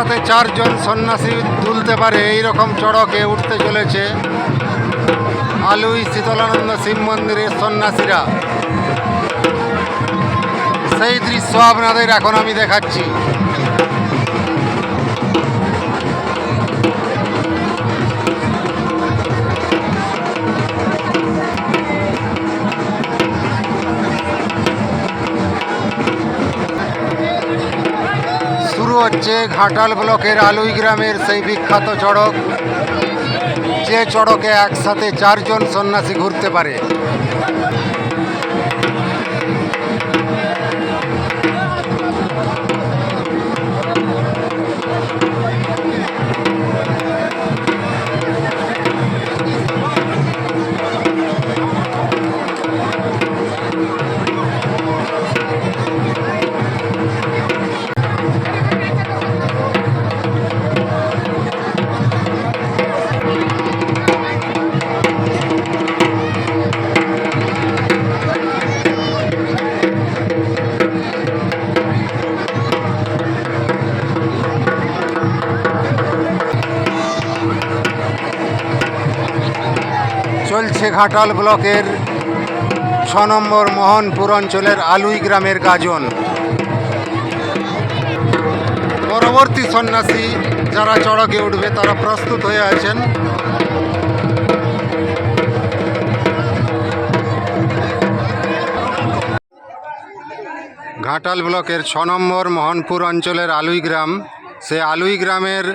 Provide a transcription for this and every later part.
একসাথে চারজন সন্ন্যাসী তুলতে পারে। এই রকম চড়কে উঠতে চলেছে আলুই শীতলানন্দ শিব মন্দিরের সন্ন্যাসীরা। সেই দৃশ্য আপনাদের এখন আমি দেখাচ্ছি। হচ্ছে ঘাটাল ব্লকের আলুই গ্রামের সেই বিখ্যাত চড়ক। যে চড়কে একসাথে চারজন সন্ন্যাসী ঘুরতে পারে। চলছে ঘাটাল ব্লকের ছ নম্বর মোহনপুর অঞ্চলের আলুই গ্রামের গাজন। পরবর্তী সন্ন্যাসী যারা চড়কে উঠবে, তারা প্রস্তুত হয়ে আছেন। ঘাটাল ব্লকের ছ নম্বর মোহনপুর অঞ্চলের আলুই গ্রাম, সে আলুই গ্রামের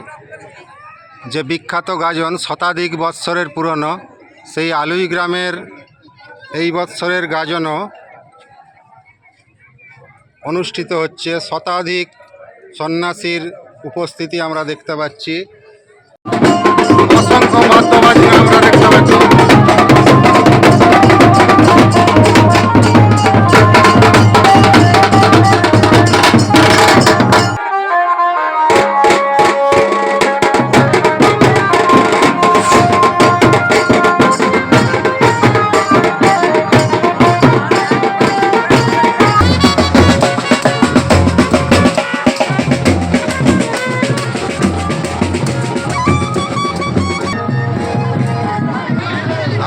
যে বিখ্যাত গাজন শতাধিক বৎসরের পুরনো সেই আলুই গ্রামের এই বৎসরের গাজনও অনুষ্ঠিত হচ্ছে। শতাধিক সন্ন্যাসীর উপস্থিতি আমরা দেখতে পাচ্ছি। অসংখ্য বাদ্যবাজি আমরা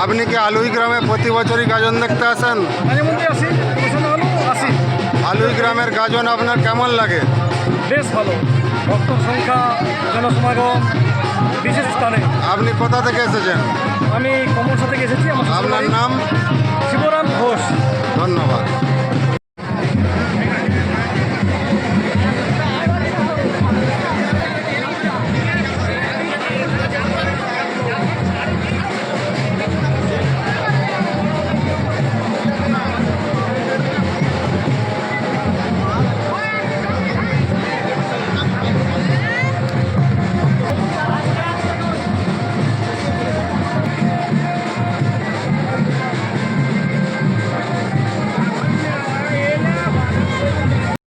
আপনি কি আলুই গ্রামে প্রতি বছরই গাজন দেখতে আসেন? আলুই গ্রামের গাজন আপনার কেমন লাগে? বেশ ভালো। ভক্ত সংখ্যা জনসমাগম বিশেষ স্থানে। আপনি কোথা থেকে এসেছেন? আমি কমলসা থেকে এসেছি আপনার নাম? শিবরাম ঘোষ। ধন্যবাদ।